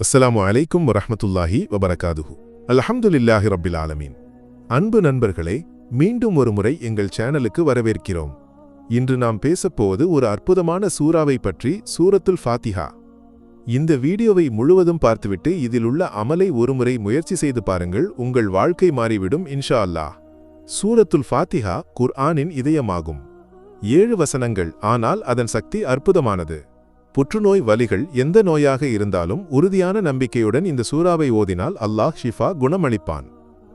அஸ்லாம் அலைக்கும் வரமத்துல்லாஹி வபரகாதுஹு. அல்ஹம்துலில்லாஹி ரப்பில் ஆலமீன். அன்பு நண்பர்களே மீண்டும் ஒரு முறை எங்கள் சேனலுக்கு வரவேற்கிறோம். இன்று நாம் பேசப்போவது ஒரு அற்புதமான சூறாவை பற்றி சூரத்துல் ஃபாத்திஹா. இந்த வீடியோவை முழுவதும் பார்த்துவிட்டு இதில் உள்ள அமலை ஒருமுறை முயற்சி செய்து பாருங்கள் உங்கள் வாழ்க்கை மாறிவிடும் இன்ஷா அல்லாஹ். சூரத்துல் ஃபாத்திஹா குர்ஆனின் இதயமாகும். ஏழு வசனங்கள் ஆனால் அதன் சக்தி அற்புதமானது. புற்றுநோய் வலிகள் எந்த நோயாக இருந்தாலும் உறுதியான நம்பிக்கையுடன் இந்த சூறாவை ஓதினால் அல்லாஹ் ஷிஃபா குணமளிப்பான்.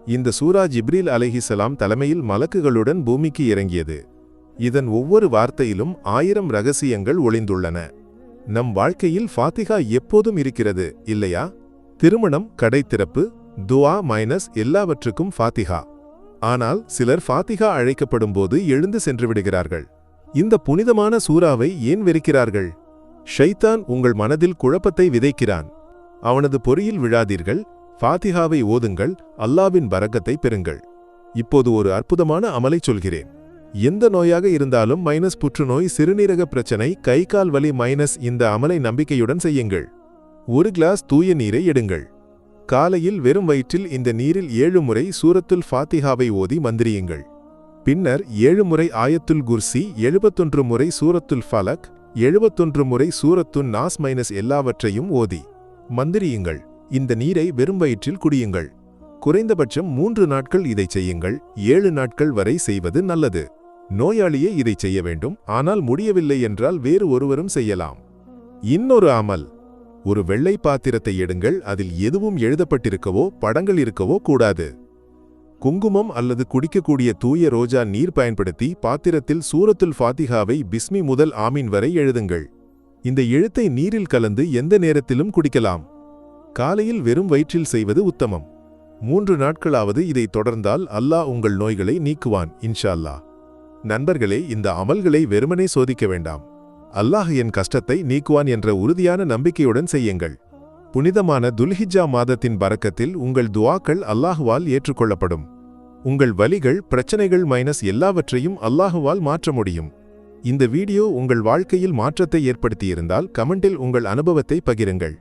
இந்த சூரா ஜிப்ரீல் அலைஹிசலாம் தலைமையில் மலக்குகளுடன் பூமிக்கு இறங்கியது. இதன் ஒவ்வொரு வார்த்தையிலும் ஆயிரம் ரகசியங்கள் ஒளிந்துள்ளன. நம் வாழ்க்கையில் ஃபாத்திகா எப்போதும் இருக்கிறது இல்லையா? திருமணம் கடைத்திறப்பு திறப்பு மைனஸ் எல்லாவற்றுக்கும் ஃபாத்திகா ஆனால் சிலர் ஃபாத்திகா அழைக்கப்படும்போது எழுந்து சென்று விடுகிறார்கள். இந்த புனிதமான சூறாவை ஏன் வெறுக்கிறார்கள்? ஷைத்தான் உங்கள் மனதில் குழப்பத்தை விதைக்கிறான். அவனது பொறியில் விழாதீர்கள் ஃபாத்திஹாவை ஓதுங்கள் அல்லாவின் பரக்கத்தை பெறுங்கள். இப்போது ஒரு அற்புதமான அமலை சொல்கிறேன். எந்த நோயாக இருந்தாலும் மைனஸ் புற்றுநோய் சிறுநீரக பிரச்சனை கை கால் வலி மைனஸ் இந்த அமலை நம்பிக்கையுடன் செய்யுங்கள். ஒரு கிளாஸ் தூய நீரை எடுங்கள். காலையில் வெறும் வயிற்றில் இந்த நீரில் ஏழு முறை சூரத்துல் ஃபாத்திஹாவை ஓதி மந்திரியுங்கள். பின்னர் ஏழு முறை ஆயத்துல் குர்சி எழுபத்தொன்று முறை சூரத்துல் ஃபலக் எழுபத்தொன்று முறை சூரத்துன் நாஸ் மைனஸ் எல்லாவற்றையும் ஓதி. மந்திரியுங்கள். இந்த நீரை வெறும் வயிற்றில் குடியுங்கள். குறைந்தபட்சம் மூன்று நாட்கள் இதை செய்யுங்கள். ஏழு நாட்கள் வரை செய்வது நல்லது. நோயாளியே இதை செய்ய வேண்டும். ஆனால் முடியவில்லை என்றால் வேறு ஒருவரும் செய்யலாம். இன்னொரு அமல். ஒரு வெள்ளை பாத்திரத்தை எடுங்கள். அதில் எதுவும் எழுதப்பட்டிருக்கவோ படங்கள் இருக்கவோ கூடாது. குங்குமம் அல்லது குடிக்கக்கூடிய தூய ரோஜா நீர் பயன்படுத்தி பாத்திரத்தில் சூரத்துல் ஃபாத்திகாவை பிஸ்மி முதல் ஆமீன் வரை எழுதுங்கள். இந்த எழுத்தை நீரில் கலந்து எந்த நேரத்திலும் குடிக்கலாம். காலையில் வெறும் வயிற்றில் செய்வது உத்தமம். மூன்று நாட்களாவது இதை தொடர்ந்தால் அல்லாஹ் உங்கள் நோய்களை நீக்குவான் இன்ஷா அல்லாஹ் நண்பர்களே இந்த அமல்களை வெறுமனே சோதிக்க வேண்டாம். அல்லாஹ் என் கஷ்டத்தை நீக்குவான் என்ற உறுதியான நம்பிக்கையுடன் செய்யுங்கள். புனிதமான துல்ஹிஜா மாதத்தின் பறக்கத்தில் உங்கள் துவாக்கள் அல்லாஹுவால் ஏற்றுக்கொள்ளப்படும். உங்கள் வலிகள் பிரச்சனைகள் மைனஸ் எல்லாவற்றையும் அல்லாஹுவால் மாற்ற முடியும். இந்த வீடியோ உங்கள் வாழ்க்கையில் மாற்றத்தை ஏற்படுத்தியிருந்தால் கமெண்டில் உங்கள் அனுபவத்தை பகிருங்கள்.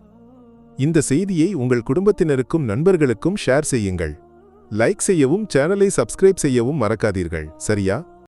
இந்த செய்தியை உங்கள் குடும்பத்தினருக்கும் நண்பர்களுக்கும் ஷேர் செய்யுங்கள். லைக் செய்யவும் சேனலை சப்ஸ்கிரைப் செய்யவும் மறக்காதீர்கள். சரியா?